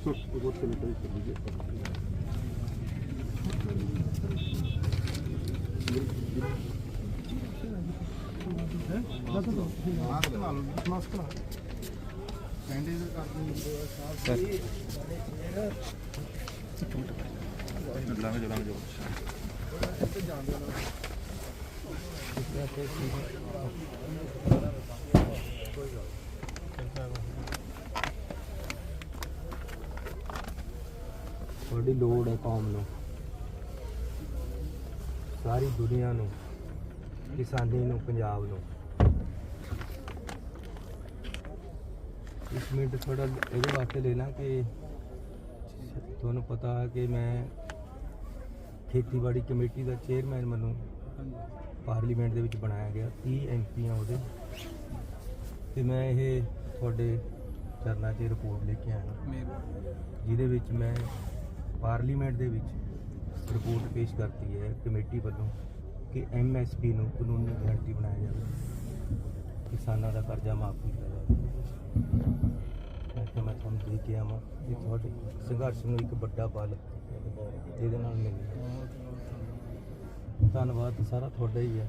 что ж, вот это это будет. Вот это вот. Thank you. ਤੁਹਾਡੀ ਲੋੜ ਹੈ ਕੌਮ ਨੂੰ। ਸਾਰੀ ਦੁਨੀਆ ਨੂੰ ਕਿਸਾਨੀ ਨੂੰ ਪੰਜਾਬ ਨੂੰ। ਇੱਕ ਮਿੰਟ ਥੋੜਾ ਇਹਦੇ ਵਾਸਤੇ ਲੈ ਲਾਂ ਕਿ ਤੁਹਾਨੂੰ ਪਤਾ ਹੈ ਕਿ ਮੈਂ ਖੇਤੀਬਾੜੀ ਕਮੇਟੀ ਦਾ ਚੇਅਰਮੈਨ ਮੈਨੂੰ ਪਾਰਲੀਮੈਂਟ ਦੇ ਵਿੱਚ ਬਣਾਇਆ ਗਿਆ 30 ਐਮਪੀਆਂ ਉਹਦੇ। ਤੇ ਮੈਂ ਇਹ ਤੁਹਾਡੇ ਚਰਨਾਂ 'ਚ ਰਿਪੋਰਟ ਲੈ ਕੇ ਆਇਆ। ਜਿਹਦੇ ਵਿੱਚ ਮੈਂ ਪਾਰਲੀਮੈਂਟ ਦੇ ਵਿੱਚ ਰਿਪੋਰਟ ਪੇਸ਼ ਕਰਤੀ ਹੈ ਕਮੇਟੀ ਵੱਲੋਂ ਕਿ ਐਮਐਸਪੀ ਨੂੰ ਕਾਨੂੰਨੀ ਗਾਰੰਟੀ ਬਣਾਇਆ ਜਾਵੇ। ਕਿਸਾਨਾਂ ਦਾ ਕਰਜ਼ਾ ਮਾਫ ਕੀਤਾ ਜਾਵੇ। ਮੈਂ ਮੈਂ ਤੁਹਾਨੂੰ ਦੇ ਕੇ ਆਵਾਂ। ਇਹ ਤੁਹਾਡੇ ਸੰਘਰਸ਼ ਨੂੰ ਇੱਕ ਵੱਡਾ ਬਲ ਇਹਦੇ ਨਾਲ ਮਿਲਿਆ ਧੰਨਵਾਦ, ਸਾਰਾ ਤੁਹਾਡਾ ਹੀ ਹੈ।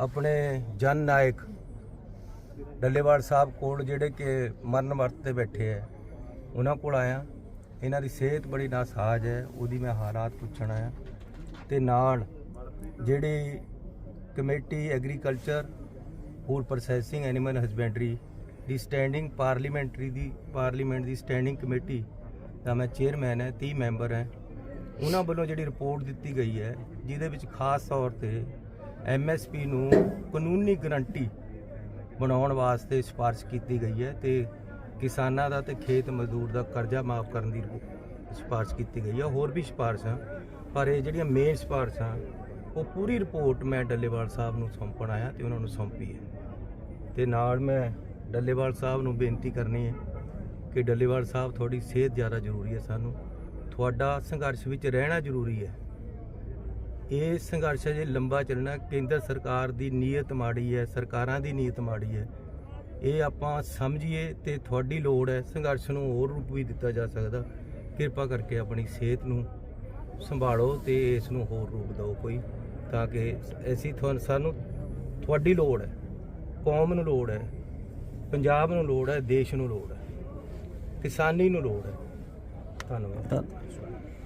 ਆਪਣੇ ਜਨ ਨਾਇਕ ਡੱਲੇਵਾਲ ਸਾਹਿਬ ਕੋਲ ਜਿਹੜੇ ਕਿ ਮਰਨ ਵਰਤ ਤੇ ਬੈਠੇ ਹੈ ਉਹਨਾਂ ਕੋਲ ਆਇਆ। ਇਹਨਾਂ ਦੀ ਸਿਹਤ ਬੜੀ ਨਾਸਾਜ਼ ਹੈ, ਉਹਦੀ ਮੈਂ ਹਾਲਾਤ ਪੁੱਛਣ ਆਇਆ। ਤੇ ਨਾਲ ਜਿਹੜੀ committee agriculture food processing animal husbandry ਦੀ ਸਟੈਂਡਿੰਗ ਪਾਰਲੀਮੈਂਟਰੀ ਦੀ ਪਾਰਲੀਮੈਂਟ ਦੀ ਸਟੈਂਡਿੰਗ ਕਮੇਟੀ ਦਾ ਮੈਂ ਚੇਅਰਮੈਨ ਹੈ 30 ਮੈਂਬਰ ਹੈ। ਉਹਨਾਂ ਵੱਲੋਂ ਜਿਹੜੀ ਰਿਪੋਰਟ ਦਿੱਤੀ ਗਈ ਹੈ, ਜਿਹਦੇ ਵਿੱਚ ਖਾਸ ਤੌਰ ਤੇ ਐਮਐਸਪੀ ਨੂੰ ਕਾਨੂੰਨੀ ਗਰੰਟੀ ਬਣਾਉਣ ਵਾਸਤੇ ਸਿਫਾਰਿਸ਼ ਕੀਤੀ ਗਈ ਹੈ ਤੇ ਕਿਸਾਨਾਂ ਦਾ ਤੇ ਖੇਤ ਮਜ਼ਦੂਰ ਦਾ ਕਰਜ਼ਾ ਮਾਫ ਕਰਨ ਦੀ ਸਿਫਾਰਿਸ਼ ਕੀਤੀ ਗਈ ਹੈ। ਹੋਰ ਵੀ ਸਿਫਾਰਿਸ਼ਾਂ ਪਰ ਇਹ ਜਿਹੜੀਆਂ ਮੇਨ ਸਿਫਾਰਿਸ਼ਾਂ, ਉਹ ਪੂਰੀ ਰਿਪੋਰਟ ਮੈਂ ਡੱਲੇਵਾਲ ਸਾਹਿਬ ਨੂੰ ਸੌਂਪਣ ਆਇਆ ਤੇ ਉਹਨਾਂ ਨੂੰ ਸੌਂਪੀ ਹੈ। ਤੇ ਨਾਲ ਮੈਂ ਡੱਲੇਵਾਲ ਸਾਹਿਬ ਨੂੰ ਬੇਨਤੀ ਕਰਨੀ ਹੈ ਕਿ ਡੱਲੇਵਾਲ ਸਾਹਿਬ, ਤੁਹਾਡੀ ਸਿਹਤ ਜ਼ਿਆਦਾ ਜ਼ਰੂਰੀ ਹੈ ਸਾਨੂੰ। ਤੁਹਾਡਾ ਸੰਘਰਸ਼ ਵਿੱਚ ਰਹਿਣਾ ਜ਼ਰੂਰੀ ਹੈ। ਇਹ ਸੰਘਰਸ਼ ਜੇ ਲੰਬਾ ਚੱਲਣਾ, ਕੇਂਦਰ ਸਰਕਾਰ ਦੀ ਨੀਅਤ ਮਾੜੀ ਹੈ, ਸਰਕਾਰਾਂ ਦੀ ਨੀਅਤ ਮਾੜੀ ਹੈ। ਇਹ ਆਪਾਂ ਸਮਝੀਏ ਤੇ ਤੁਹਾਡੀ ਲੋੜ ਹੈ, ਸੰਘਰਸ਼ ਨੂੰ ਹੋਰ ਰੂਪ ਵੀ ਦਿੱਤਾ ਜਾ ਸਕਦਾ। ਕਿਰਪਾ ਕਰਕੇ ਆਪਣੀ ਸਿਹਤ ਨੂੰ ਸੰਭਾਲੋ ਤੇ ਇਸ ਨੂੰ ਹੋਰ ਰੂਪ ਦਿਓ ਕੋਈ, ਤਾਂ ਕਿ ਅਸੀਂ ਤੁਹਾਨੂੰ, ਸਾਨੂੰ ਤੁਹਾਡੀ ਲੋੜ ਹੈ, ਕੌਮ ਨੂੰ ਲੋੜ ਹੈ, ਪੰਜਾਬ ਨੂੰ ਲੋੜ ਹੈ, ਦੇਸ਼ ਨੂੰ ਲੋੜ ਹੈ, ਕਿਸਾਨੀ ਨੂੰ ਲੋੜ ਹੈ। ਧੰਨਵਾਦ।